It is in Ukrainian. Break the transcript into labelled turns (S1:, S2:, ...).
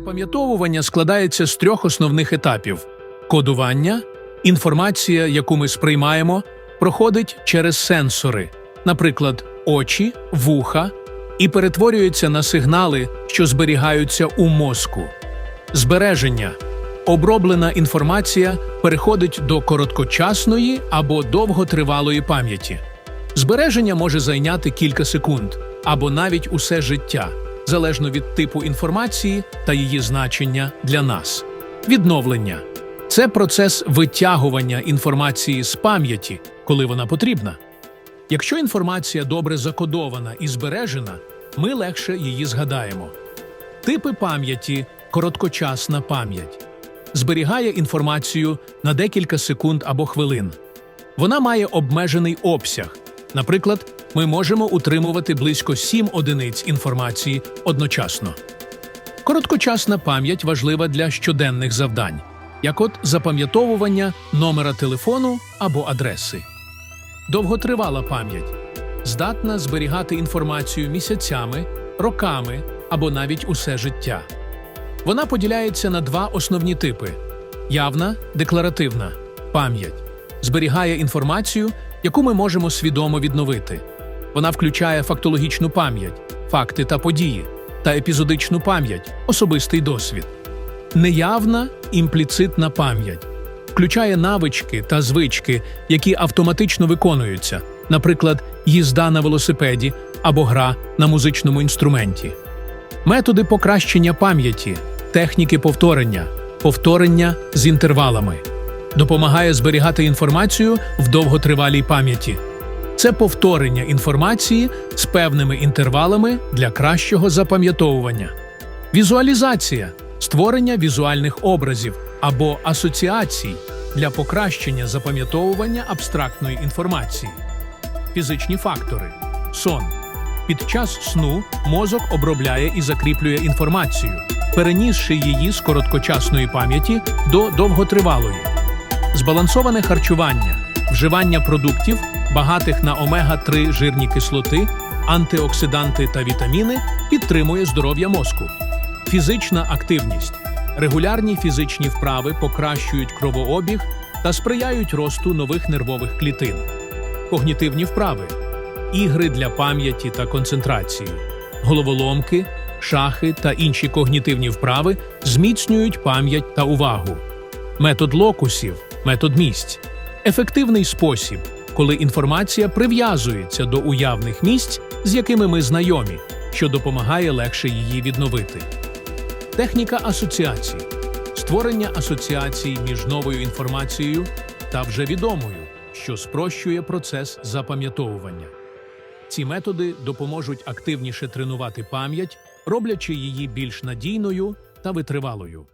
S1: Запам'ятовування складається з трьох основних етапів: кодування, інформація, яку ми сприймаємо, проходить через сенсори, наприклад, очі, вуха, і перетворюється на сигнали, що зберігаються у мозку. Збереження оброблена інформація переходить до короткочасної або довготривалої пам'яті. Збереження може зайняти кілька секунд або навіть усе життя, залежно від типу інформації та її значення для нас. Відновлення це процес витягування інформації з пам'яті, коли вона потрібна. Якщо інформація добре закодована і збережена, ми легше її згадаємо. Типи пам'яті короткочасна пам'ять зберігає інформацію на декілька секунд або хвилин. Вона має обмежений обсяг. Наприклад, ми можемо утримувати близько 7 одиниць інформації одночасно. Короткочасна пам'ять важлива для щоденних завдань, як от запам'ятовування номера телефону або адреси. Довготривала пам'ять здатна зберігати інформацію місяцями, роками або навіть усе життя. Вона поділяється на два основні типи: явна, декларативна пам'ять зберігає інформацію, яку ми можемо свідомо відновити. Вона включає фактологічну пам'ять, факти та події, та епізодичну пам'ять, особистий досвід. Неявна імпліцитна пам'ять включає навички та звички, які автоматично виконуються, наприклад, їзда на велосипеді або гра на музичному інструменті. Методи покращення пам'яті, техніки повторення, повторення з інтервалами допомагає зберігати інформацію в довготривалій пам'яті. Це повторення інформації з певними інтервалами для кращого запам'ятовування. Візуалізація створення візуальних образів або асоціацій для покращення запам'ятовування абстрактної інформації. Фізичні фактори сон. Під час сну мозок обробляє і закріплює інформацію, перенісши її з короткочасної пам'яті до довготривалої. Збалансоване харчування, вживання продуктів, багатих на омега-3 жирні кислоти, антиоксиданти та вітаміни підтримує здоров'я мозку. Фізична активність. Регулярні фізичні вправи покращують кровообіг та сприяють росту нових нервових клітин. Когнітивні вправи ігри для пам'яті та концентрації, головоломки, шахи та інші когнітивні вправи зміцнюють пам'ять та увагу. Метод локусів, метод місць ефективний спосіб, коли інформація прив'язується до уявних місць, з якими ми знайомі, що допомагає легше її відновити. Техніка асоціації створення асоціацій між новою інформацією та вже відомою, що спрощує процес запам'ятовування. Ці методи допоможуть активніше тренувати пам'ять, роблячи її більш надійною та витривалою.